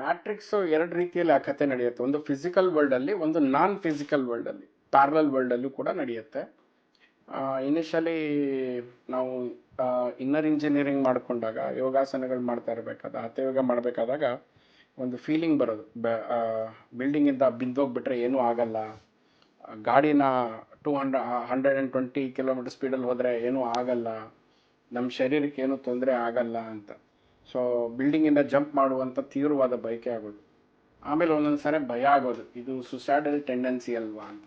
Matrix ಎರಡು ರೀತಿಯಲ್ಲಿ ಆ ಕತೆ ನಡೆಯುತ್ತೆ. ಒಂದು ಫಿಸಿಕಲ್ ವರ್ಲ್ಡ್ ಅಲ್ಲಿ, ಒಂದು ನಾನ್ ಫಿಸಿಕಲ್ ವರ್ಲ್ಡ್ ಅಲ್ಲಿ ಪ್ಯಾರಲಲ್ ವರ್ಲ್ಡ್ ಅಲ್ಲೂ ಕೂಡ ನಡೆಯುತ್ತೆ. ಇನಿಷಿಯಲಿ ನಾವು ಇನ್ನರ್ ಇಂಜಿನಿಯರಿಂಗ್ ಮಾಡಿಕೊಂಡಾಗ, ಯೋಗಾಸನಗಳು ಮಾಡ್ತಾ ಇರಬೇಕಾದ ಯೋಗ ಮಾಡಬೇಕಾದಾಗ ಒಂದು ಫೀಲಿಂಗ್ ಬರೋದು. ಬಿಲ್ಡಿಂಗ್ ಇಂದ ಬಿದ್ದೋಗ್ಬಿಟ್ರೆ ಏನೂ ಆಗಲ್ಲ. ಗಾಡಿನ two hundred hundred and twenty kilometre ಸ್ಪೀಡಲ್ಲಿ ಹೋದರೆ ಏನೂ ಆಗಲ್ಲ. ನಮ್ಮ ಶರೀರಕ್ಕೆ ಏನೂ ತೊಂದರೆ ಆಗಲ್ಲ ಅಂತ. ಸೊ ಬಿಲ್ಡಿಂಗಿಂದ ಜಂಪ್ ಮಾಡುವಂಥ ತೀವ್ರವಾದ ಬಯಕೆ ಆಗೋದು. ಆಮೇಲೆ ಒಂದೊಂದು ಸಾರಿ ಭಯ ಆಗೋದು. ಇದು ಸುಸೈಡಲ್ ಟೆಂಡೆನ್ಸಿ ಅಲ್ವಾ ಅಂತ.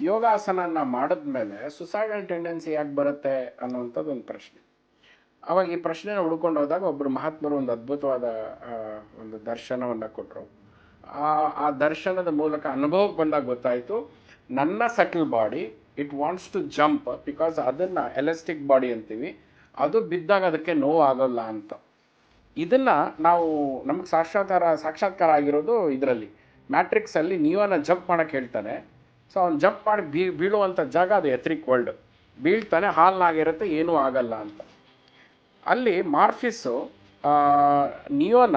ಯೋಗಾಸನ ಮಾಡಿದ್ಮೇಲೆ ಸುಸೈಡಲ್ ಟೆಂಡೆನ್ಸಿ ಯಾಕೆ ಬರುತ್ತೆ ಅನ್ನೋವಂಥದ್ದು ಒಂದು ಪ್ರಶ್ನೆ. ಅವಾಗ ಈ ಪ್ರಶ್ನೆನ ಹುಡ್ಕೊಂಡು ಹೋದಾಗ ಒಬ್ಬರು ಮಹಾತ್ಮರು ಒಂದು ಅದ್ಭುತವಾದ ಒಂದು ದರ್ಶನವನ್ನು ಕೊಟ್ಟರು ಆ ಆ ದರ್ಶನದ ಮೂಲಕ ಅನುಭವಕ್ಕೆ ಬಂದಾಗ ಗೊತ್ತಾಯಿತು, ನನ್ನ subtle body it wants to jump because ಅದನ್ನು ಎಲೆಸ್ಟಿಕ್ ಬಾಡಿ ಅಂತೀವಿ. ಅದು ಬಿದ್ದಾಗ ಅದಕ್ಕೆ ನೋವು ಆಗೋಲ್ಲ ಅಂತ. ಇದನ್ನ ನಾವು ನಮಗೆ ಸಾಕ್ಷಾತ್ಕಾರ ಸಾಕ್ಷಾತ್ಕಾರ ಆಗಿರೋದು ಇದರಲ್ಲಿ. ಮ್ಯಾಟ್ರಿಕ್ಸಲ್ಲಿ ನಿಯೋನ ಜಂಪ್ ಮಾಡೋಕ್ಕೆ ಹೇಳ್ತಾನೆ ಸೊ ಅವ್ನು ಜಂಪ್ ಮಾಡಿ ಬೀ ಬೀಳುವಂಥ ಜಾಗ ಅದು ಎತ್ರಿಕ್ ವರ್ಲ್ಡ್ ಬೀಳ್ತಾನೆ, ಹಾಲ್ನಾಗಿರುತ್ತೆ, ಏನೂ ಆಗಲ್ಲ ಅಂತ. ಅಲ್ಲಿ ಮಾರ್ಫಿಸ್ಸು ನಿಯೋನ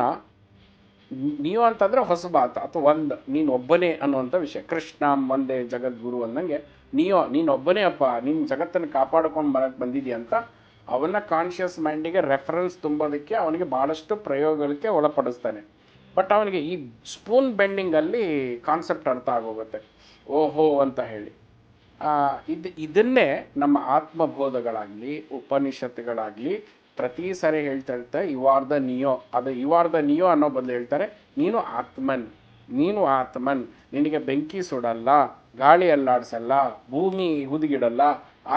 ನಿಯೋ ಅಂತಂದ್ರೆ ಹೊಸಬಾತ, ಅಥವಾ ಒಂದು, ನೀನು ಒಬ್ಬನೇ ಅನ್ನುವಂಥ ವಿಷಯ. ಕೃಷ್ಣ, ಒಂದೇ ಜಗದ್ಗುರು ಅಂದಂಗೆ ನಿಯೋ ನೀನು ಒಬ್ಬನೇ ಅಪ್ಪ ನಿನ್ನ ಜಗತ್ತನ್ನು ಕಾಪಾಡ್ಕೊಂಡು ಬರಕ್ಕೆ ಬಂದಿದ್ದೀಯ ಅಂತ ಅವನ ಕಾನ್ಷಿಯಸ್ ಮೈಂಡಿಗೆ ರೆಫರೆನ್ಸ್ ತುಂಬೋದಕ್ಕೆ ಅವನಿಗೆ ಭಾಳಷ್ಟು ಪ್ರಯೋಗಗಳಿಗೆ ಒಳಪಡಿಸ್ತಾನೆ. ಬಟ್ ಅವನಿಗೆ ಈ ಸ್ಪೂನ್ ಬೆಂಡಿಂಗಲ್ಲಿ ಕಾನ್ಸೆಪ್ಟ್ ಅರ್ಥ ಆಗೋಗುತ್ತೆ. ಓಹೋ ಅಂತ ಹೇಳಿ. ಇದು, ಇದನ್ನೇ ನಮ್ಮ ಆತ್ಮಬೋಧಗಳಾಗಲಿ, ಉಪನಿಷತ್ತುಗಳಾಗಲಿ ಪ್ರತಿ ಸಾರಿ ಹೇಳ್ತಾ ಇರ್ತಾರೆ ಯು ಆರ್ ದ ನಿಯೋ ಅದು ಯು ಆರ್ ದ ನಿಯೋ ಅನ್ನೋ ಬದಲು ಹೇಳ್ತಾರೆ. ನೀನು ಆತ್ಮನ್ ನೀನು ಆತ್ಮನ್, ನಿನಗೆ ಬೆಂಕಿ ಸುಡಲ್ಲ ಗಾಳಿ ಅಲ್ಲಾಡಿಸಲ್ಲ ಭೂಮಿ ಹುದುಗಿಡಲ್ಲ,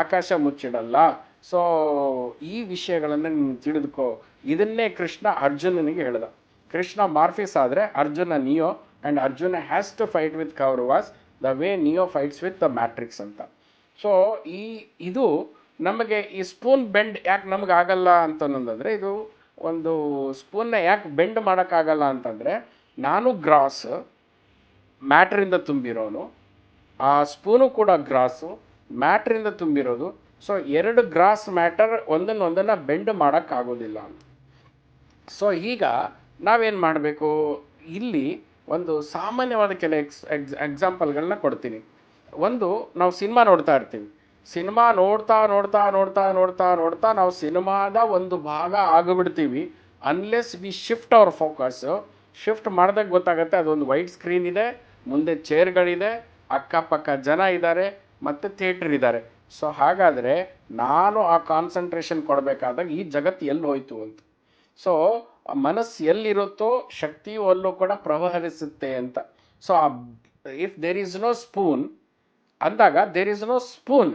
ಆಕಾಶ ಮುಚ್ಚಿಡಲ್ಲ ಸೊ ಈ ವಿಷಯಗಳನ್ನು ನೀನು ತಿಳಿದುಕೋ. ಇದನ್ನೇ ಕೃಷ್ಣ ಅರ್ಜುನನಿಗೆ ಹೇಳ್ದ. ಕೃಷ್ಣ ಮಾರ್ಫಿಸ್ ಆದರೆ Arjuna Neo and Arjuna has to fight with Kauravas the way Neo fights with the Matrix ಅಂತ. ಸೊ ಈ, ಇದು ನಮಗೆ ಈ ಸ್ಪೂನ್ ಬೆಂಡ್ ಯಾಕೆ ನಮ್ಗೆ ಆಗಲ್ಲ ಅಂತ ಅನ್ನೋದಂದ್ರೆ ಇದು ಒಂದು ಸ್ಪೂನ್ನ ಯಾಕೆ ಬೆಂಡ್ ಮಾಡೋಕ್ಕಾಗಲ್ಲ ಅಂತಂದರೆ ನಾನು ಗ್ರಾಸ್ ಮ್ಯಾಟ್ರಿಂದ ತುಂಬಿರೋನು, ಆ ಸ್ಪೂನು ಕೂಡ ಗ್ರಾಸು ಮ್ಯಾಟ್ರಿಂದ ತುಂಬಿರೋದು ಸೊ ಎರಡು ಗ್ರಾಸ್ ಮ್ಯಾಟರ್ ಒಂದನ್ನೊಂದನ್ನು ಒಂದನ್ನು ಬೆಂಡ್ ಮಾಡೋಕ್ಕಾಗೋದಿಲ್ಲ ಸೊ ಈಗ ನಾವೇನು ಮಾಡಬೇಕು? ಇಲ್ಲಿ ಒಂದು ಸಾಮಾನ್ಯವಾದ ಕೆಲ ಎಕ್ಸ್ ಎಕ್ಸ್ ಎಕ್ಸಾಂಪಲ್ಗಳನ್ನ ಕೊಡ್ತೀನಿ. ಒಂದು, ನಾವು ಸಿನಿಮಾ ನೋಡ್ತಾ ಇರ್ತೀವಿ. ಸಿನಿಮಾ ನೋಡ್ತಾ ನೋಡ್ತಾ ನೋಡ್ತಾ ನೋಡ್ತಾ ನೋಡ್ತಾ ನಾವು ಸಿನಿಮಾದ ಒಂದು ಭಾಗ ಆಗಿಬಿಡ್ತೀವಿ. Unless we shift our focus shift ಮಾಡಿದಾಗ ಗೊತ್ತಾಗುತ್ತೆ, ಅದೊಂದು ವೈಟ್ ಸ್ಕ್ರೀನ್ ಇದೆ, ಮುಂದೆ ಚೇರ್ಗಳಿದೆ ಅಕ್ಕಪಕ್ಕ ಜನ ಇದ್ದಾರೆ, ಮತ್ತು ಥಿಯೇಟ್ರ್ ಇದ್ದಾರೆ. ಸೊ ಹಾಗಾದರೆ ನಾನು ಆ ಕಾನ್ಸಂಟ್ರೇಷನ್ ಕೊಡಬೇಕಾದಾಗ ಈ ಜಗತ್ತು ಎಲ್ಲಿ ಹೋಯಿತು ಅಂತ. ಸೊ ಮನಸ್ಸು ಎಲ್ಲಿರುತ್ತೋ ಶಕ್ತಿಯು ಅಲ್ಲೂ ಕೂಡ ಪ್ರವಹರಿಸುತ್ತೆ ಅಂತ. So if there is no spoon ಅಂದಾಗ there is no spoon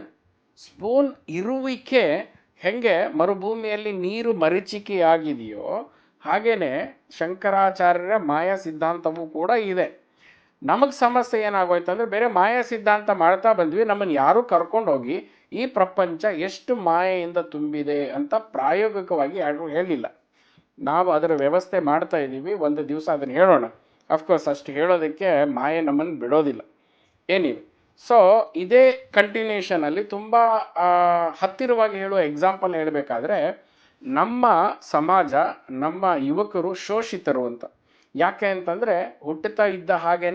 spoon ಇರುವಿಕೆ ಹೆಂಗೆ ಮರುಭೂಮಿಯಲ್ಲಿ ನೀರು ಮರೀಚಿಕೆಯಾಗಿದೆಯೋ ಹಾಗೆಯೇ ಶಂಕರಾಚಾರ್ಯರ ಮಾಯಾ ಸಿದ್ಧಾಂತವೂ ಕೂಡ ಇದೆ. ನಮಗೆ ಸಮಸ್ಯೆ ಏನಾಗೋಯ್ತು ಅಂದರೆ ಬೇರೆ ಮಾಯಾ ಸಿದ್ಧಾಂತ ಮಾಡ್ತಾ ಬಂದ್ವಿ. ನಮ್ಮನ್ನು ಯಾರೂ ಕರ್ಕೊಂಡೋಗಿ ಈ ಪ್ರಪಂಚ ಎಷ್ಟು ಮಾಯೆಯಿಂದ ತುಂಬಿದೆ ಅಂತ ಪ್ರಾಯೋಗಿಕವಾಗಿ ಯಾರು ಹೇಳಿಲ್ಲ. ನಾವು ಅದರ ವ್ಯವಸ್ಥೆ ಮಾಡ್ತಾ ಇದ್ದೀವಿ. ಒಂದು ದಿವಸ ಅದನ್ನು ಹೇಳೋಣ. ಅಫ್ಕೋರ್ಸ್ ಅಷ್ಟು ಹೇಳೋದಕ್ಕೆ ಮಾಯೆ ನಮ್ಮನ್ನು ಬಿಡೋದಿಲ್ಲ. ಏನಿವೆ ಸೊ ಇದೇ ಕಂಟಿನ್ಯೂಷನಲ್ಲಿ ತುಂಬ ಹತ್ತಿರವಾಗಿ ಹೇಳುವ ಎಕ್ಸಾಂಪಲ್ ಹೇಳಬೇಕಾದ್ರೆ ನಮ್ಮ ಸಮಾಜ, ನಮ್ಮ ಯುವಕರು ಶೋಷಿತರು ಅಂತ. ಯಾಕೆ ಅಂತಂದರೆ ಹುಟ್ಟುತ್ತಾ ಇದ್ದ ಹಾಗೇ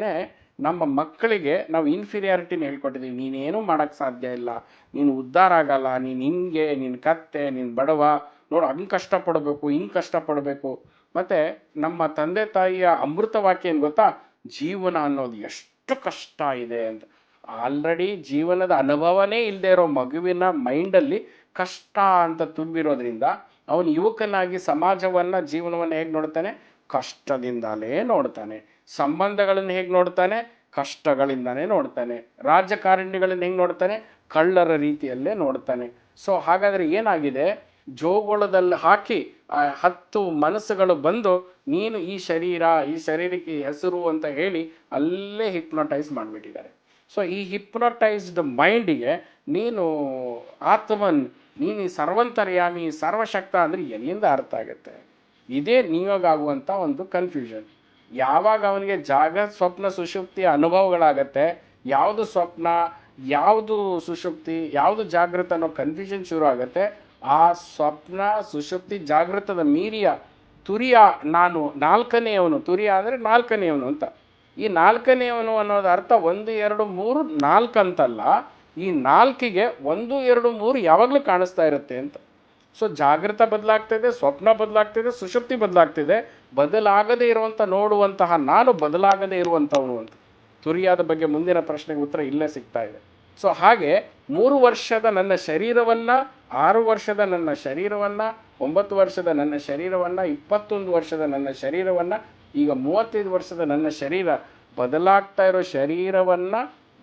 ನಮ್ಮ ಮಕ್ಕಳಿಗೆ ನಾವು ಇನ್ಫೀರಿಯಾರಿಟಿನ ಹೇಳ್ಕೊಟ್ಟಿದ್ದೀವಿ ನೀನೇನು ಮಾಡೋಕ್ಕೆ ಸಾಧ್ಯ ಇಲ್ಲ. ನೀನು ಉದ್ಧಾರ ಆಗಲ್ಲ. ನೀನು ಹಿಂಗೆ ನಿನ್ನ ಕತ್ತೆ ನಿನ್ನ ಬಡವ. ನೋಡು, ಹಂಗೆ ಕಷ್ಟಪಡಬೇಕು, ಹಿಂಗೆ ಕಷ್ಟಪಡಬೇಕು. ಮತ್ತು ನಮ್ಮ ತಂದೆ ತಾಯಿಯ ಅಮೃತ ವಾಕ್ಯ ಏನು ಗೊತ್ತಾ? ಜೀವನ ಅನ್ನೋದು ಎಷ್ಟು ಕಷ್ಟ ಇದೆ ಅಂತ. ಆಲ್ರೆಡಿ ಜೀವನದ ಅನುಭವನೇ ಇಲ್ಲದೆ ಇರೋ ಮಗುವಿನ ಮೈಂಡಲ್ಲಿ ಕಷ್ಟ ಅಂತ ತುಂಬಿರೋದ್ರಿಂದ, ಅವನು ಯುವಕನಾಗಿ ಸಮಾಜವನ್ನು, ಜೀವನವನ್ನು ಹೇಗೆ ನೋಡ್ತಾನೆ? ಕಷ್ಟದಿಂದಲೇ ನೋಡ್ತಾನೆ. ಸಂಬಂಧಗಳನ್ನು ಹೇಗೆ ನೋಡ್ತಾನೆ? ಕಷ್ಟಗಳಿಂದನೇ ನೋಡ್ತಾನೆ. ರಾಜಕಾರಣಿಗಳನ್ನ ಹೆಂಗೆ ನೋಡ್ತಾನೆ? ಕಳ್ಳರ ರೀತಿಯಲ್ಲೇ ನೋಡ್ತಾನೆ. ಸೊ ಹಾಗಾದರೆ ಏನಾಗಿದೆ? ಜೋಗುಳದಲ್ಲಿ ಹಾಕಿ ಹತ್ತು ಮನಸ್ಸುಗಳು ಬಂದು, ನೀನು ಈ ಶರೀರ, ಈ ಶರೀರಕ್ಕೆ ಹೆಸರು ಅಂತ ಹೇಳಿ ಅಲ್ಲೇ ಹಿಪ್ನೋಟೈಸ್ ಮಾಡಿಬಿಟ್ಟಿದ್ದಾರೆ. ಸೊ ಈ ಹಿಪ್ನೋಟೈಸ್ಡ್ ಮೈಂಡಿಗೆ ನೀನು ಆತ್ಮನ್, ನೀನು ಸರ್ವಂತರ್ಯಾಮಿ ಸರ್ವಶಕ್ತ ಅಂದರೆ ಎಲ್ಲಿಂದ ಅರ್ಥ ಆಗುತ್ತೆ? ಇದೇ ನಿಯೋಗಾಗುವಂಥ ಒಂದು ಕನ್ಫ್ಯೂಷನ್ ಯಾವಾಗ ಅವನಿಗೆ ಜಾಗ, ಸ್ವಪ್ನ ಸುಷುಪ್ತಿಯ ಅನುಭವಗಳಾಗತ್ತೆ, ಯಾವುದು ಸ್ವಪ್ನ, ಯಾವುದು ಸುಷುಪ್ತಿ ಯಾವುದು ಜಾಗೃತ ಅನ್ನೋ ಕನ್ಫ್ಯೂಷನ್ ಶುರು ಆಗುತ್ತೆ, ಆ ಸ್ವಪ್ನ ಸುಷುಪ್ತಿ ಜಾಗೃತದ ಮೀರಿಯ ತುರಿಯ ನಾನು, ನಾಲ್ಕನೆಯವನು, ತುರಿಯ ಅಂದರೆ ನಾಲ್ಕನೆಯವನು ಅಂತ. ಈ ನಾಲ್ಕನೆಯವನು ಅನ್ನೋದು ಅರ್ಥ ಒಂದು, ಎರಡು, ಮೂರು ನಾಲ್ಕು ಅಂತಲ್ಲ ಈ ನಾಲ್ಕಿಗೆ ಒಂದು, ಎರಡು, ಮೂರು ಯಾವಾಗಲೂ ಕಾಣಿಸ್ತಾ ಇರುತ್ತೆ ಅಂತ. ಸೊ ಜಾಗೃತ ಬದಲಾಗ್ತಿದೆ ಸ್ವಪ್ನ ಬದಲಾಗ್ತಿದೆ ಸುಷುಪ್ತಿ ಬದಲಾಗ್ತಿದೆ. ಬದಲಾಗದೇ ಇರುವಂಥ ನೋಡುವಂತಹ, ನಾನು ಬದಲಾಗದೇ ಇರುವಂಥವನು ಅಂತ. ತುರಿಯಾದ ಬಗ್ಗೆ ಮುಂದಿನ ಪ್ರಶ್ನೆಗೆ ಉತ್ತರ ಇಲ್ಲೇ ಸಿಗ್ತಾ ಇದೆ. ಸೊ ಹಾಗೆ ಮೂರು ವರ್ಷದ ನನ್ನ ಶರೀರವನ್ನ, ಆರು ವರ್ಷದ ನನ್ನ ಶರೀರವನ್ನ, ಒಂಬತ್ತು ವರ್ಷದ ನನ್ನ ಶರೀರವನ್ನ, ಇಪ್ಪತ್ತೊಂದು ವರ್ಷದ ನನ್ನ ಶರೀರವನ್ನ, ಈಗ ಮೂವತ್ತೈದು ವರ್ಷದ ನನ್ನ ಶರೀರ ಬದಲಾಗ್ತಾ ಇರೋ ಶರೀರವನ್ನ,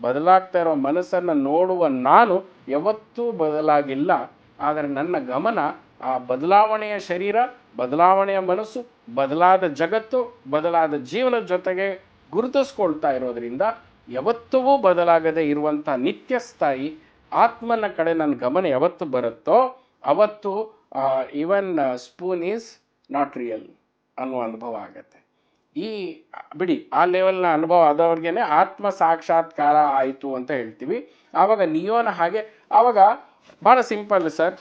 ಬದಲಾಗ್ತಾ ಇರೋ ಮನಸ್ಸನ್ನ ನೋಡುವ ನಾನು ಯಾವತ್ತೂ ಬದಲಾಗಿಲ್ಲ. ಆದರೆ ನನ್ನ ಗಮನ ಆ ಬದಲಾವಣೆಯ ಶರೀರ, ಬದಲಾವಣೆಯ ಮನಸ್ಸು, ಬದಲಾದ ಜಗತ್ತು, ಬದಲಾದ ಜೀವನದ ಜೊತೆಗೆ ಗುರುತಿಸ್ಕೊಳ್ತಾ ಇರೋದ್ರಿಂದ ಯಾವತ್ತೂ ಬದಲಾಗದೆ ಇರುವಂಥ ನಿತ್ಯ ಸ್ಥಾಯಿ ಆತ್ಮನ ಕಡೆ ನನ್ನ ಗಮನ ಯಾವತ್ತು ಬರುತ್ತೋ ಅವತ್ತು even spoon is not real ಅನ್ನುವ ಅನುಭವ ಆಗತ್ತೆ. ಈ, ಬಿಡಿ, ಆ ಲೆವೆಲ್ನ ಅನುಭವ ಆದವ್ರಿಗೇನೆ ಆತ್ಮ ಸಾಕ್ಷಾತ್ಕಾರ ಆಯಿತು ಅಂತ ಹೇಳ್ತೀವಿ. ಆವಾಗ ನಿಯೋನ ಹಾಗೆ, ಆವಾಗ ಭಾಳ ಸಿಂಪಲ್ ಸರ್.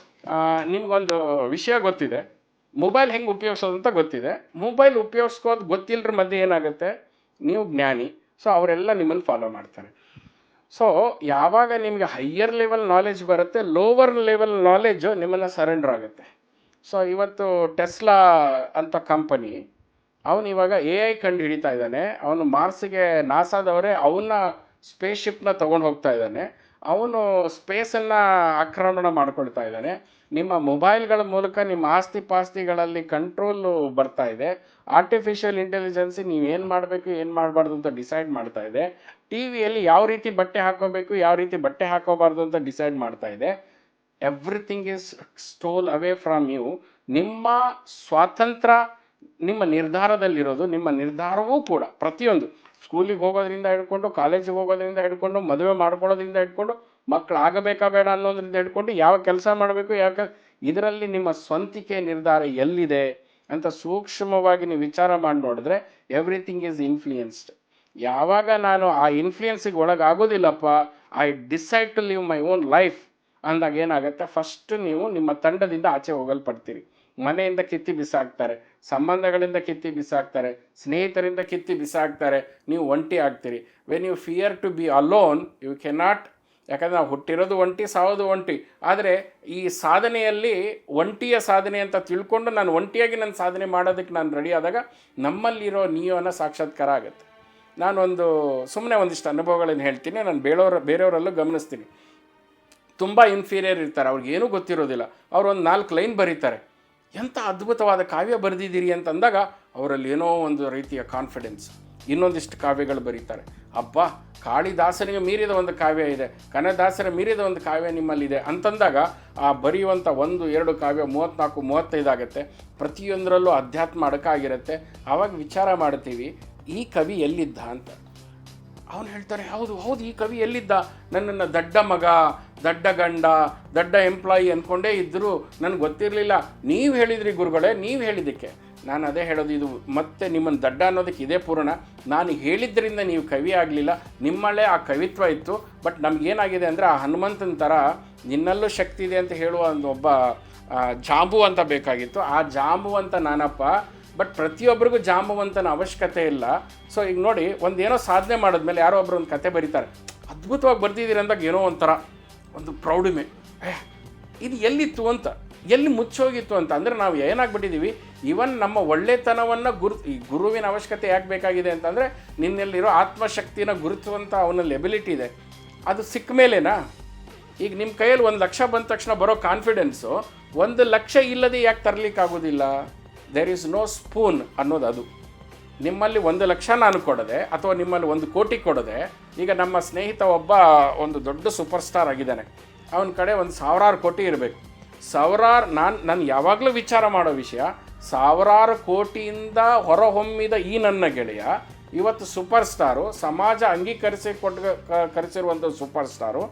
ನಿಮ್ಗೊಂದು ವಿಷಯ ಗೊತ್ತಿದೆ. ಮೊಬೈಲ್ ಹೆಂಗೆ ಉಪಯೋಗಿಸೋದು ಅಂತ ಗೊತ್ತಿದೆ. ಮೊಬೈಲ್ ಉಪಯೋಗಿಸ್ಕೋದು ಗೊತ್ತಿಲ್ಲರ ಮಧ್ಯೆ ಏನಾಗುತ್ತೆ? ನೀವು ಜ್ಞಾನಿ. ಸೊ, ಅವರೆಲ್ಲ ನಿಮ್ಮನ್ನು ಫಾಲೋ ಮಾಡ್ತಾರೆ. ಸೊ, ಯಾವಾಗ ನಿಮಗೆ ಹೈಯರ್ ಲೆವೆಲ್ ನಾಲೆಜ್ ಬರುತ್ತೆ ಲೋವರ್ ಲೆವೆಲ್ ನಾಲೆಜು ನಿಮ್ಮನ್ನು ಸರೆಂಡರ್ ಆಗುತ್ತೆ. ಸೊ, ಇವತ್ತು ಟೆಸ್ಲಾ ಅಂತ ಕಂಪನಿ ಅವನು ಇವಾಗ ಎ ಐ ಕಂಡು ಹಿಡಿತಾ ಇದ್ದಾನೆ. ಅವನು ಮಾರ್ಸಿಗೆ ನಾಸಾದವರೇ ಅವನ್ನ ಸ್ಪೇಸ್ ಶಿಪ್ನ ತೊಗೊಂಡು ಹೋಗ್ತಾ ಇದ್ದಾನೆ. ಅವನು ಸ್ಪೇಸನ್ನು ಆಕ್ರಮಣ ಮಾಡ್ಕೊಳ್ತಾ ಇದ್ದಾನೆ. ನಿಮ್ಮ ಮೊಬೈಲ್ಗಳ ಮೂಲಕ ನಿಮ್ಮ ಆಸ್ತಿ ಪಾಸ್ತಿಗಳಲ್ಲಿ ಕಂಟ್ರೋಲು ಬರ್ತಾ ಇದೆ. ಆರ್ಟಿಫಿಷಿಯಲ್ ಇಂಟೆಲಿಜೆನ್ಸಿ ನೀವು ಏನು ಮಾಡಬೇಕು, ಏನು ಮಾಡಬಾರ್ದು ಅಂತ ಡಿಸೈಡ್ ಮಾಡ್ತಾ ಇದೆ. ಟಿ ವಿಯಲ್ಲಿ ಯಾವ ರೀತಿ ಬಟ್ಟೆ ಹಾಕೋಬೇಕು ಯಾವ ರೀತಿ ಬಟ್ಟೆ ಹಾಕೋಬಾರ್ದು ಅಂತ ಡಿಸೈಡ್ ಮಾಡ್ತಾ ಇದೆ. Everything is stole away from you ನಿಮ್ಮ ಸ್ವಾತಂತ್ರ್ಯ ನಿಮ್ಮ ನಿರ್ಧಾರದಲ್ಲಿರೋದು, ನಿಮ್ಮ ನಿರ್ಧಾರವೂ ಕೂಡ ಪ್ರತಿಯೊಂದು. ಸ್ಕೂಲಿಗೆ ಹೋಗೋದ್ರಿಂದ ಹಿಡ್ಕೊಂಡು ಕಾಲೇಜಿಗೆ ಹೋಗೋದ್ರಿಂದ ಹಿಡ್ಕೊಂಡು, ಮದುವೆ ಮಾಡ್ಕೊಳ್ಳೋದ್ರಿಂದ ಹಿಡ್ಕೊಂಡು ಮಕ್ಕಳು ಆಗಬೇಕಾ ಬೇಡ ಅನ್ನೋದ್ರಿಂದ ಹಿಡ್ಕೊಂಡು ಯಾವ ಕೆಲಸ ಮಾಡಬೇಕು, ಯಾವ ಇದರಲ್ಲಿ ನಿಮ್ಮ ಸ್ವಂತಿಕೆ ನಿರ್ಧಾರ ಎಲ್ಲಿದೆ ಅಂತ ಸೂಕ್ಷ್ಮವಾಗಿ ನೀವು ವಿಚಾರ ಮಾಡಿ ನೋಡಿದ್ರೆ ಎವ್ರಿಥಿಂಗ್ ಈಸ್ ಇನ್ಫ್ಲೂಯೆನ್ಸ್ಡ್ ಯಾವಾಗ ನಾನು ಆ ಇನ್ಫ್ಲೂಯೆನ್ಸಿಗೆ ಒಳಗಾಗೋದಿಲ್ಲಪ್ಪ I decide to live my own life ಅಂದಾಗ ಏನಾಗುತ್ತೆ? ಫಸ್ಟ್ ನೀವು ನಿಮ್ಮ ತಂಡದಿಂದ ಆಚೆ ಹೋಗಲ್ಪಡ್ತೀರಿ. ಮನೆಯಿಂದ ಕಿತ್ತಿ ಬಿಸಾಕ್ತಾರೆ, ಸಂಬಂಧಗಳಿಂದ ಕಿತ್ತಿ ಬಿಸಾಕ್ತಾರೆ, ಸ್ನೇಹಿತರಿಂದ ಕಿತ್ತಿ ಬಿಸಾಕ್ತಾರೆ, ನೀವು ಒಂಟಿ ಆಗ್ತೀರಿ. When you fear to be alone you cannot ಯಾಕಂದ್ರೆ ನಾವು ಹುಟ್ಟಿರೋದು ಒಂಟಿ, ಸಾವೋದು ಒಂಟಿ. ಆದರೆ ಈ ಸಾಧನೆಯಲ್ಲಿ ಒಂಟಿಯ ಸಾಧನೆ ಅಂತ ತಿಳ್ಕೊಂಡು ನಾನು ಒಂಟಿಯಾಗಿ ನನ್ನ ಸಾಧನೆ ಮಾಡೋದಕ್ಕೆ ನಾನು ರೆಡಿ ಆದಾಗ ನಮ್ಮಲ್ಲಿರೋ ನಿಯೋನ ಸಾಕ್ಷಾತ್ಕಾರ ಆಗುತ್ತೆ. ನಾನೊಂದು ಸುಮ್ಮನೆ ಒಂದಿಷ್ಟು ಅನುಭವಗಳನ್ನು ಹೇಳ್ತೀನಿ, ನಾನು ಬೇರೆಯವ್ರ ಬೇರೆಯವರಲ್ಲೂ ಗಮನಿಸ್ತೀನಿ. ತುಂಬ ಇನ್ಫೀರಿಯರ್ ಇರ್ತಾರೆ ಅವ್ರಿಗೆ ಏನೂ ಗೊತ್ತಿರೋದಿಲ್ಲ. ಅವ್ರು ಒಂದು ನಾಲ್ಕು ಲೈನ್ ಬರೀತಾರೆ. ಎಂಥ ಅದ್ಭುತವಾದ ಕಾವ್ಯ ಬರೆದಿದ್ದೀರಿ ಅಂತಂದಾಗ ಅವರಲ್ಲಿ ಏನೋ ಒಂದು ರೀತಿಯ ಕಾನ್ಫಿಡೆನ್ಸ್ ಇನ್ನೊಂದಿಷ್ಟು ಕಾವ್ಯಗಳು ಬರೀತಾರೆ. ಅಪ್ಪ ಕಾಳಿದಾಸನಿಗೆ ಮೀರಿದ ಒಂದು ಕಾವ್ಯ ಇದೆ, ಕನದಾಸರ ಮೀರಿದ ಒಂದು ಕಾವ್ಯ ನಿಮ್ಮಲ್ಲಿದೆ ಅಂತಂದಾಗ ಆ ಬರೆಯುವಂಥ ಒಂದು, ಎರಡು ಕಾವ್ಯ ಮೂವತ್ತ್ನಾಲ್ಕು ಮೂವತ್ತೈದಾಗತ್ತೆ ಪ್ರತಿಯೊಂದರಲ್ಲೂ ಅಧ್ಯಾತ್ಮ ಅಡಕಾಗಿರುತ್ತೆ. ಆವಾಗ ವಿಚಾರ ಮಾಡ್ತೀವಿ, ಈ ಕವಿ ಎಲ್ಲಿದ್ದ? ಅಂತ. ಅವನು ಹೇಳ್ತಾರೆ ಹೌದು ಹೌದು, ಈ ಕವಿ ಎಲ್ಲಿದ್ದ? ನನ್ನನ್ನು ದಡ್ಡ ಮಗ, ದಡ್ಡ ಗಂಡ, ದಡ್ಡ ಎಂಪ್ಲಾಯಿ ಅಂದ್ಕೊಂಡೇ ಇದ್ದರು ನನಗೆ ಗೊತ್ತಿರಲಿಲ್ಲ. ನೀವು ಹೇಳಿದ್ರಿ ಗುರುಗಳೇ, ನೀವು ಹೇಳಿದ್ದಕ್ಕೆ. ನಾನು ಅದೇ ಹೇಳೋದು, ಇದು ಮತ್ತೆ ನಿಮ್ಮನ್ನು ದಡ್ಡ ಅನ್ನೋದಕ್ಕೆ ಇದೇ ಪೂರ್ಣ. ನಾನು ಹೇಳಿದ್ದರಿಂದ ನೀವು ಕವಿ ಆಗಲಿಲ್ಲ. ನಿಮ್ಮಲ್ಲೇ ಆ ಕವಿತ್ವ ಇತ್ತು. ಬಟ್ ನಮಗೇನಾಗಿದೆ ಅಂದರೆ, ಆ ಹನುಮಂತನ ಥರ ನಿನ್ನಲ್ಲೂ ಶಕ್ತಿ ಇದೆ ಅಂತ ಹೇಳುವ ಒಂದು ಒಬ್ಬ ಜಾಂಬು ಅಂತ ಬೇಕಾಗಿತ್ತು. ಆ ಜಾಂಬು ಅಂತ ನಾನಪ್ಪ ಬಟ್ ಪ್ರತಿಯೊಬ್ಬರಿಗೂ ಜಾಂಬುವಂತನ ಅವಶ್ಯಕತೆ ಇಲ್ಲ. ಸೊ ಈಗ ನೋಡಿ, ಒಂದೇನೋ ಸಾಧನೆ ಮಾಡಿದ್ಮೇಲೆ ಯಾರೋ ಒಬ್ಬರು ಒಂದು ಕತೆ ಬರೀತಾರೆ. ಅದ್ಭುತವಾಗಿ ಬರ್ದಿದ್ದೀರಿ ಅಂದಾಗ ಏನೋ ಒಂಥರ ಒಂದು ಪ್ರೌಢಿಮೆ. ಇದು ಎಲ್ಲಿತ್ತು ಅಂತ, ಎಲ್ಲಿ ಮುಚ್ಚೋಗಿತ್ತು ಅಂತ? ಅಂದರೆ ನಾವು ಏನಾಗ್ಬಿಟ್ಟಿದ್ದೀವಿ ಇವನ್ ನಮ್ಮ ಒಳ್ಳೆತನವನ್ನು ಗುರು, ಈ ಗುರುವಿನ ಅವಶ್ಯಕತೆ ಯಾಕೆ ಬೇಕಾಗಿದೆ ಅಂತಂದರೆ, ನಿನ್ನೆಲ್ಲಿರೋ ಆತ್ಮಶಕ್ತಿನ ಗುರುತುವಂಥ ಅವನಲ್ಲಿ ಎಬಿಲಿಟಿ ಇದೆ. ಅದು ಸಿಕ್ಕ ಮೇಲೇನಾ? ಈಗ ನಿಮ್ಮ ಕೈಯಲ್ಲಿ ಒಂದು ಲಕ್ಷ ಬಂದ ತಕ್ಷಣ ಬರೋ ಕಾನ್ಫಿಡೆನ್ಸು, ಒಂದು ಲಕ್ಷ ಇಲ್ಲದೆ ಯಾಕೆ ತರಲಿಕ್ಕಾಗೋದಿಲ್ಲ? ದೇರ್ ಈಸ್ ನೋ ಸ್ಪೂನ್ ಅನ್ನೋದು ಅದು ನಿಮ್ಮಲ್ಲಿ ಒಂದು ಲಕ್ಷ ನಾನು ಕೊಡದೆ ಅಥವಾ ನಿಮ್ಮಲ್ಲಿ ಒಂದು ಕೋಟಿ ಕೊಡದೆ, ಈಗ ನಮ್ಮ ಸ್ನೇಹಿತ ಒಬ್ಬ ಒಂದು ದೊಡ್ಡ ಸೂಪರ್ ಸ್ಟಾರ್ ಆಗಿದ್ದಾನೆ. ಅವನ ಕಡೆ ಒಂದು ಸಾವಿರಾರು ಕೋಟಿ ಇರಬೇಕು. ಸಾವಿರಾರು ನಾನು ನಾನು ಯಾವಾಗಲೂ ವಿಚಾರ ಮಾಡೋ ವಿಷಯ, ಸಾವಿರಾರು ಕೋಟಿಯಿಂದ ಹೊರಹೊಮ್ಮಿದ ಈ ನನ್ನ ಗೆಳೆಯ, ಇವತ್ತು ಸೂಪರ್ ಸ್ಟಾರು ಸಮಾಜ ಅಂಗೀಕರಿಸಿ ಕೊಟ್ಟ ಕರೆಸಿರುವಂಥ ಸೂಪರ್ ಸ್ಟಾರು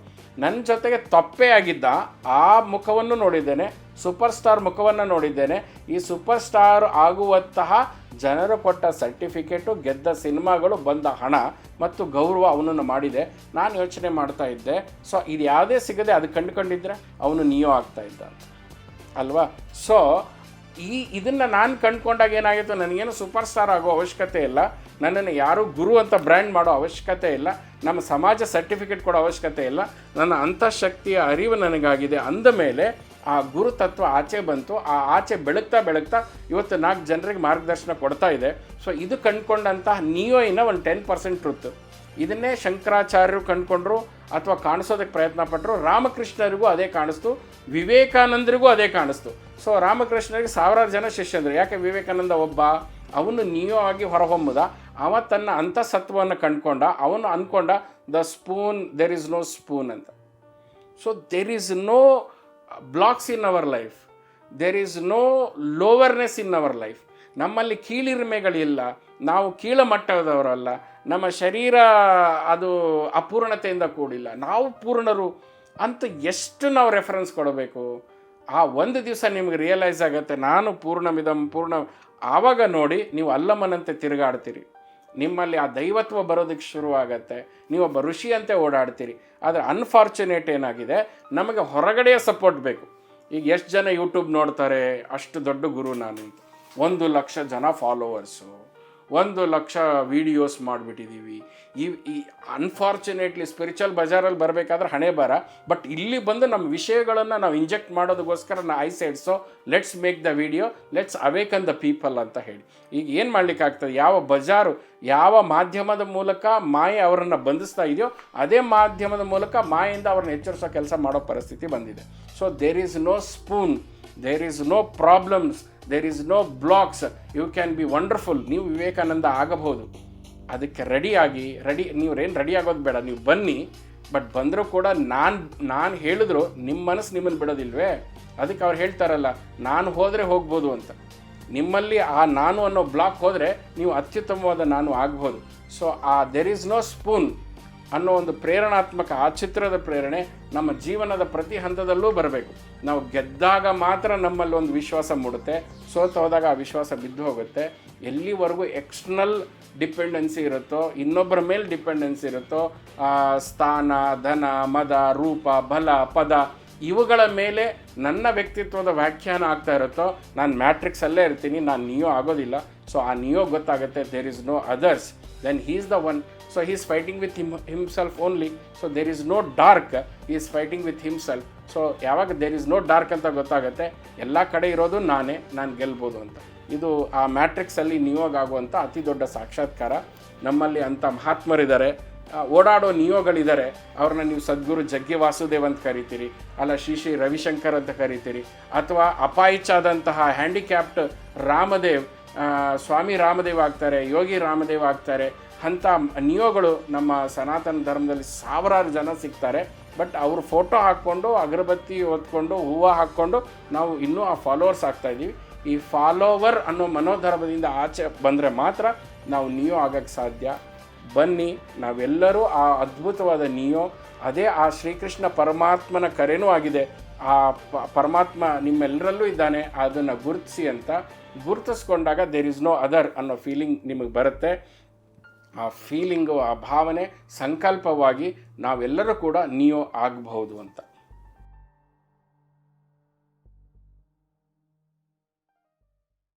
ನನ್ನ ಜೊತೆಗೆ ತಪ್ಪೇ ಆಗಿದ್ದ ಆ ಮುಖವನ್ನು ನೋಡಿದ್ದೇನೆ ಸೂಪರ್ ಸ್ಟಾರ್ ಮುಖವನ್ನು ನೋಡಿದ್ದೇನೆ. ಈ ಸೂಪರ್ ಸ್ಟಾರ್ ಆಗುವಂತಹ ಜನರು ಕೊಟ್ಟ ಸರ್ಟಿಫಿಕೇಟು ಗೆದ್ದ ಸಿನಿಮಾಗಳು ಬಂದ ಹಣ ಮತ್ತು ಗೌರವ ಅವನನ್ನು ಮಾಡಿದೆ. ನಾನು ಯೋಚನೆ ಮಾಡ್ತಾ ಇದ್ದೆ. ಸೊ ಇದು ಯಾವುದೇ ಸಿಗದೆ ಅದು ಕಂಡುಕೊಂಡಿದ್ರೆ ಅವನು ನಿಯೋ ಆಗ್ತಾ ಇದ್ದ ಅಲ್ವಾ? ಸೊ ಈ ಇದನ್ನು ನಾನು ಕಂಡುಕೊಂಡಾಗ ಏನಾಗಿತ್ತು? ನನಗೇನು ಸೂಪರ್ ಸ್ಟಾರ್ ಆಗೋ ಅವಶ್ಯಕತೆ ಇಲ್ಲ. ನನ್ನನ್ನು ಯಾರೂ ಗುರು ಅಂತ ಬ್ರ್ಯಾಂಡ್ ಮಾಡೋ ಅವಶ್ಯಕತೆ ಇಲ್ಲ. ನಮ್ಮ ಸಮಾಜ ಸರ್ಟಿಫಿಕೇಟ್ ಕೊಡೋ ಅವಶ್ಯಕತೆ ಇಲ್ಲ. ನನ್ನ ಅಂತಃಶಕ್ತಿಯ ಅರಿವು ನನಗಾಗಿದೆ. ಅಂದ ಮೇಲೆ ಆ ಗುರುತತ್ವ ಆಚೆ ಬಂತು. ಆ ಆಚೆ ಬೆಳಗ್ತಾ ಬೆಳಗ್ತಾ ಇವತ್ತು ನಾಲ್ಕು ಜನರಿಗೆ ಮಾರ್ಗದರ್ಶನ ಕೊಡ್ತಾ ಇದೆ. ಸೊ ಇದು ಕಂಡ್ಕೊಂಡಂತಹ ನಿಯೋಯಿನ ಒಂದು ಟೆನ್ ಪರ್ಸೆಂಟ್ ಟ್ರುತ್ ಇದನ್ನೇ ಶಂಕರಾಚಾರ್ಯರು ಕಂಡುಕೊಂಡ್ರು ಅಥವಾ ಕಾಣಿಸೋದಕ್ಕೆ ಪ್ರಯತ್ನ ಪಟ್ಟರು ರಾಮಕೃಷ್ಣರಿಗೂ ಅದೇ ಕಾಣಿಸ್ತು. ವಿವೇಕಾನಂದರಿಗೂ ಅದೇ ಕಾಣಿಸ್ತು. ಸೊ ರಾಮಕೃಷ್ಣರಿಗೆ ಸಾವಿರಾರು ಜನ ಶಿಷ್ಯಂದರು. ಯಾಕೆ ವಿವೇಕಾನಂದ ಒಬ್ಬ? ಅವನು ನೀಯೋ ಆಗಿ ಹೊರಹೊಮ್ಮದ. ಅವ ತನ್ನ ಅಂತಸತ್ವವನ್ನು ಕಂಡ್ಕೊಂಡ. ಅವನು ಅಂದ್ಕೊಂಡ the spoon there is no spoon ಅಂತ. So there is no blocks in our life there is no lowerness in our life ನಮ್ಮಲ್ಲಿ ಕೀಳಿರಿಮೆಗಳಿಲ್ಲ. ನಾವು ಕೀಳಮಟ್ಟದವರಲ್ಲ. ನಮ್ಮ ಶರೀರ ಅದು ಅಪೂರ್ಣತೆಯಿಂದ ಕೂಡಿಲ್ಲ. ನಾವು ಪೂರ್ಣರು ಅಂತ ಎಷ್ಟು ನಾವು ರೆಫರೆನ್ಸ್ ಕೊಡಬೇಕು? ಆ ಒಂದು ದಿವಸ ನಿಮ್ಗೆ ರಿಯಲೈಸ್ ಆಗುತ್ತೆ, ನಾನು ಪೂರ್ಣಮಿದಂ ಪೂರ್ಣ. ಆವಾಗ ನೋಡಿ ನೀವು ಅಲ್ಲಮ್ಮನಂತೆ ತಿರುಗಾಡ್ತೀರಿ. ನಿಮ್ಮಲ್ಲಿ ಆ ದೈವತ್ವ ಬರೋದಕ್ಕೆ ಶುರುವಾಗತ್ತೆ ನೀವೊಬ್ಬ ಋಷಿಯಂತೆ ಓಡಾಡ್ತೀರಿ. ಆದರೆ ಅನ್ಫಾರ್ಚುನೇಟ್ ಏನಾಗಿದೆ, ನಮಗೆ ಹೊರಗಡೆಯ ಸಪೋರ್ಟ್ ಬೇಕು. ಈಗ ಎಷ್ಟು ಜನ ಯೂಟ್ಯೂಬ್ ನೋಡ್ತಾರೆ, ಅಷ್ಟು ದೊಡ್ಡ ಗುರು ನಾನು. ಒಂದು ಲಕ್ಷ ಜನ ಫಾಲೋವರ್ಸು ಒಂದು ಲಕ್ಷ ವೀಡಿಯೋಸ್ ಮಾಡಿಬಿಟ್ಟಿದ್ದೀವಿ ಈ ಈ ಅನ್ಫಾರ್ಚುನೇಟ್ಲಿ ಸ್ಪಿರಿಚುವಲ್ ಬಜಾರಲ್ಲಿ ಬರಬೇಕಾದ್ರೆ ಹಣೆ ಬರ ಬಟ್ ಇಲ್ಲಿ ಬಂದು ನಮ್ಮ ವಿಷಯಗಳನ್ನು ನಾವು ಇಂಜೆಕ್ಟ್ ಮಾಡೋದಕ್ಕೋಸ್ಕರ ನಾ I said so let's make the video let's awaken the people ಅಂತ ಹೇಳಿ. ಈಗ ಏನು ಮಾಡಲಿಕ್ಕಾಗ್ತದೆ ಯಾವ ಬಜಾರು, ಯಾವ ಮಾಧ್ಯಮದ ಮೂಲಕ ಮಾಯೆ ಅವರನ್ನು ಬಂಧಿಸ್ತಾ ಇದೆಯೋ, ಅದೇ ಮಾಧ್ಯಮದ ಮೂಲಕ ಮಾಯೆಯಿಂದ ಅವ್ರನ್ನ ಎಚ್ಚರಿಸೋ ಕೆಲಸ ಮಾಡೋ ಪರಿಸ್ಥಿತಿ ಬಂದಿದೆ. So there is no spoon there is no problems there is no blocks you can be wonderful ನೀವು ವಿವೇಕಾನಂದ ಆಗಬಹುದು. ಅದಕ್ಕೆ ರೆಡಿಯಾಗಿ, ರೆಡಿ ನೀವು ಏನು ರೆಡಿ ಆಗೋದು ಬೇಡ. ನೀವು ಬನ್ನಿ. ಬಟ್ ಬಂದರೂ ಕೂಡ ನಾನು ನಾನು ಹೇಳಿದ್ರು ನಿಮ್ಮ ಮನಸ್ಸು ನಿಮ್ಮನ್ನು ಬಿಡೋದಿಲ್ವೇ? ಅದಕ್ಕೆ ಅವ್ರು ಹೇಳ್ತಾರಲ್ಲ, ನಾನು ಹೋದರೆ ಹೋಗ್ಬೋದು ಅಂತ. ನಿಮ್ಮಲ್ಲಿ ಆ ನಾನು ಅನ್ನೋ ಬ್ಲಾಕ್ ಹೋದರೆ ನೀವು ಅತ್ಯುತ್ತಮವಾದ ನಾನು ಆಗ್ಬೋದು. ಸೊ ಆ ದೆರ್ ಈಸ್ ನೋ ಸ್ಪೂನ್ ಅನ್ನೋ ಒಂದು ಪ್ರೇರಣಾತ್ಮಕ ಆ ಚಿತ್ರದ ಪ್ರೇರಣೆ ನಮ್ಮ ಜೀವನದ ಪ್ರತಿ ಹಂತದಲ್ಲೂ ಬರಬೇಕು. ನಾವು ಗೆದ್ದಾಗ ಮಾತ್ರ ನಮ್ಮಲ್ಲಿ ಒಂದು ವಿಶ್ವಾಸ ಮೂಡುತ್ತೆ. ಸೋತು ಹೋದಾಗ ಆ ವಿಶ್ವಾಸ ಬಿದ್ದು ಹೋಗುತ್ತೆ. ಎಲ್ಲಿವರೆಗೂ ಎಕ್ಸ್ಟರ್ನಲ್ ಡಿಪೆಂಡೆನ್ಸಿ ಇರುತ್ತೋ, ಇನ್ನೊಬ್ಬರ ಮೇಲೆ ಡಿಪೆಂಡೆನ್ಸಿ ಇರುತ್ತೋ ಸ್ಥಾನ, ಧನ, ಮದ, ರೂಪ, ಬಲ, ಪದ, ಇವುಗಳ ಮೇಲೆ ನನ್ನ ವ್ಯಕ್ತಿತ್ವದ ವ್ಯಾಖ್ಯಾನ ಆಗ್ತಾ ಇರುತ್ತೋ, ನಾನು ಮ್ಯಾಟ್ರಿಕ್ಸಲ್ಲೇ ಇರ್ತೀನಿ, ನಾನು ನಿಯೋ ಆಗೋದಿಲ್ಲ. ಸೊ ಆ ನಿಯೋ ಗೊತ್ತಾಗುತ್ತೆ there is no others then he is the one. So he is fighting with him himself only so there is no dark He is fighting with himself. So ಯಾವಾಗ there is no dark ಅಂತ ಗೊತ್ತಾಗುತ್ತೆ, ಎಲ್ಲ ಕಡೆ ಇರೋದು ನಾನೇ, ನಾನು ಗೆಲ್ಬೋದು ಅಂತ. ಇದು ಆ ಮ್ಯಾಟ್ರಿಕ್ಸಲ್ಲಿ ನಿಯೋಗ ಆಗುವಂಥ ಅತಿ ದೊಡ್ಡ ಸಾಕ್ಷಾತ್ಕಾರ. ನಮ್ಮಲ್ಲಿ ಅಂಥ ಮಹಾತ್ಮರಿದ್ದಾರೆ. ಓಡಾಡೋ ನಿಯೋಗಳಿದ್ದಾರೆ ಅವ್ರನ್ನ ನೀವು ಸದ್ಗುರು ಜಗ್ಗಿ ವಾಸುದೇವ್ ಅಂತ ಕರಿತೀರಿ, ಅಲ್ಲ ಶ್ರೀ ಶ್ರೀ ರವಿಶಂಕರ್ ಅಂತ ಕರಿತೀರಿ, ಅಥವಾ ಅಪಾಯಿಚಾದಂತಹ ಹ್ಯಾಂಡಿಕ್ಯಾಪ್ಟ್ ರಾಮದೇವ್ ಸ್ವಾಮಿ ರಾಮದೇವ ಆಗ್ತಾರೆ, ಯೋಗಿ ರಾಮದೇವ ಆಗ್ತಾರೆ, ಅಂಥ ನಿಯೋಗಳು ನಮ್ಮ ಸನಾತನ ಧರ್ಮದಲ್ಲಿ ಸಾವಿರಾರು ಜನ ಸಿಗ್ತಾರೆ. ಬಟ್ ಅವರು ಫೋಟೋ ಹಾಕ್ಕೊಂಡು, ಅಗರಬತ್ತಿ ಹೊತ್ಕೊಂಡು, ಹೂವು ಹಾಕ್ಕೊಂಡು ನಾವು ಇನ್ನೂ ಆ ಫಾಲೋವರ್ಸ್ ಆಗ್ತಾ ಇದ್ದೀವಿ. ಈ ಫಾಲೋವರ್ ಅನ್ನೋ ಮನೋಧರ್ಮದಿಂದ ಆಚೆ ಬಂದರೆ ಮಾತ್ರ ನಾವು ನಿಯೋ ಆಗಕ್ಕೆ ಸಾಧ್ಯ. ಬನ್ನಿ, ನಾವೆಲ್ಲರೂ ಆ ಅದ್ಭುತವಾದ ನಿಯೋ, ಅದೇ ಆ ಶ್ರೀಕೃಷ್ಣ ಪರಮಾತ್ಮನ ಕರೆನೂ ಆಗಿದೆ. ಆ ಪರಮಾತ್ಮ ನಿಮ್ಮೆಲ್ಲರಲ್ಲೂ ಇದ್ದಾನೆ, ಅದನ್ನು ಗುರುತಿಸಿ ಅಂತ ಗುರುತಿಸ್ಕೊಂಡಾಗ ದೇರ್ ಇಸ್ ನೋ ಅದರ್ ಅನ್ನೋ ಫೀಲಿಂಗ್ ನಿಮಗೆ ಬರುತ್ತೆ. ಆ ಫೀಲಿಂಗು ಆ ಭಾವನೆ ಸಂಕಲ್ಪವಾಗಿ ನಾವೆಲ್ಲರೂ ಕೂಡ ನಿಯೋ ಆಗಬಹುದು ಅಂತ.